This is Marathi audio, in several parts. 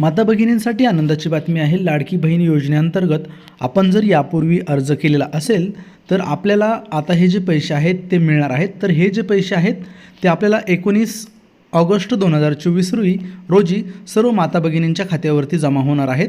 माता भगिनींसाठी आनंदाची बातमी आहे लाडकी बहीण योजनेअंतर्गत आपण जर यापूर्वी अर्ज केलेला असेल तर आपल्याला आता हे जे पैसे आहेत ते मिळणार आहेत. तर हे जे पैसे आहेत ते आपल्याला एकोणीस ऑगस्ट दोन हजार चोवीस रोजी रोजी सर्व माता भगिनींच्या खात्यावरती जमा होणार आहेत.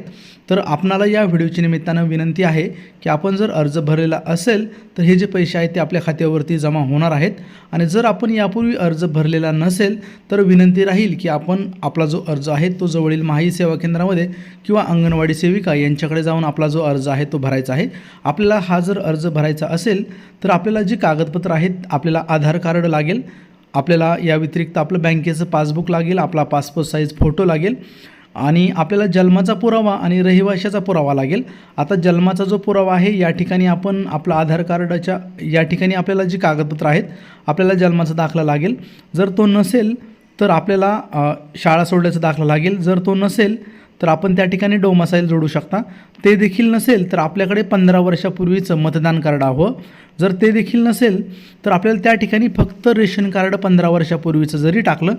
तर आपणाला या व्हिडिओच्या निमित्तानं विनंती आहे की आपण जर अर्ज भरलेला असेल तर हे जे पैसे आहेत ते आपल्या खात्यावरती जमा होणार आहेत. आणि जर आपण यापूर्वी अर्ज भरलेला नसेल तर विनंती राहील की आपण आपला जो अर्ज आहे तो जवळील माही सेवा केंद्रामध्ये किंवा अंगणवाडी सेविका यांच्याकडे जाऊन आपला जो अर्ज आहे तो भरायचा आहे. आपल्याला हा जर अर्ज भरायचा असेल तर आपल्याला जी कागदपत्र आहेत आपल्याला आधार कार्ड लागेल. आपल्याला या व्यतिरिक्त आपलं बँकेचं पासबुक लागेल आपला पासपोर्ट साईज फोटो लागेल आणि आपल्याला जन्माचा पुरावा आणि रहिवाशाचा पुरावा लागेल. आता जन्माचा जो पुरावा आहे या ठिकाणी आपण आपला आधार कार्डाच्या या ठिकाणी आपल्याला जी कागदपत्रं आहेत आपल्याला जन्माचा दाखला लागेल. जर तो नसेल तर आपल्याला शाळा सोडल्याचा दाखला लागेल. जर तो नसेल तर आपण त्या ठिकाणी डोमासाईल जोडू शकता. ते देखील नसेल तर आपल्याकडे पंधरा वर्षापूर्वीचं मतदान कार्ड हवं. जर ते देखील नसेल तर आपल्याला त्या ठिकाणी फक्त रेशन कार्ड पंधरा वर्षापूर्वीचं जरी टाकलं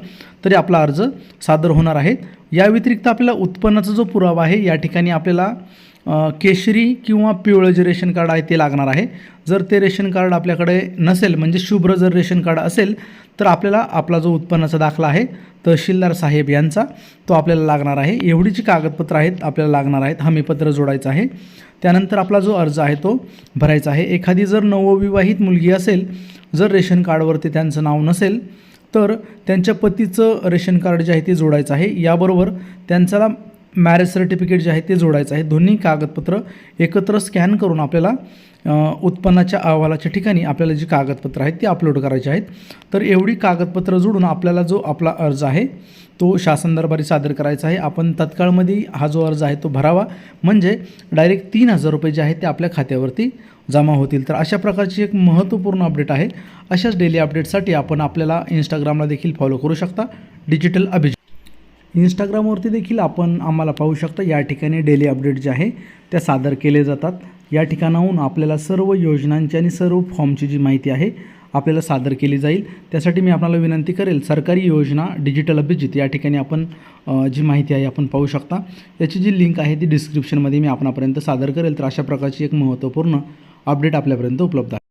तरी आपला अर्ज सादर होणार आहे. या व्यतिरिक्त आपल्याला उत्पन्नाचा जो पुरावा आहे या ठिकाणी आपल्याला केशरी किंवा पिवळं जे रेशन कार्ड आहे ते लागणार आहे. जर ते रेशन कार्ड आपल्याकडे नसेल म्हणजे शुभ्र जर रेशन कार्ड असेल तर आपल्याला आपला जो उत्पन्नाचा दाखला आहे तहसीलदार साहेब यांचा तो आपल्याला लागणार आहे. एवढी जी कागदपत्रं आहेत आपल्याला लागणार आहेत. हमीपत्र जोडायचं आहे. त्यानंतर आपला जो अर्ज आहे तो भरायचा आहे. एखादी जर नवविवाहित मुलगी असेल जर रेशन कार्डवरती त्यांचं नाव नसेल तर त्यांच्या पतीचं रेशन कार्ड जे आहे ते जोडायचं आहे. याबरोबर त्यांचा मॅरेज सर्टिफिकेट जे आहे ते जोडायचं आहे. दोन्ही कागदपत्र एकत्र स्कॅन करून आपल्याला उत्पन्नाच्या अहवालाच्या ठिकाणी आपल्याला जी कागदपत्र आहेत ती अपलोड करायची आहेत. तर एवढी कागदपत्र जोडून आपल्याला जो आपला अर्ज आहे तो शासन दरबारी सादर करायचा आहे. आपण तत्काळमध्ये हा जो अर्ज आहे तो भरावा. म्हणजे डायरेक्ट तीन हजार रुपये जे आहेत ते आपल्या खात्यावरती जमा होतील. तर अशा प्रकारची एक महत्त्वपूर्ण अपडेट आहे. अशाच डेली अपडेटसाठी आपण आपल्याला इंस्टाग्रामला देखील फॉलो करू शकता. डिजिटल अभिजित. इंस्टाग्रामवरती देखील आपण आम्हाला पाहू शकता या ठिकाणी डेली अपडेट जे आहे त्या सादर केले जातात. या ठिकाणाहून आपल्याला सर्व योजनांची आणि सर्व फॉर्मची जी माहिती आहे आपल्याला सादर केली जाईल. त्यासाठी मी आपल्याला विनंती करेल सरकारी योजना डिजिटल अभिजित या ठिकाणी आपण जी माहिती आहे आपण पाहू शकता. याची जी लिंक आहे ती डिस्क्रिप्शनमध्ये मी आपणापर्यंत सादर करेल. तर अशा प्रकारची एक महत्त्वपूर्ण अपडेट आपल्यापर्यंत उपलब्ध आहे.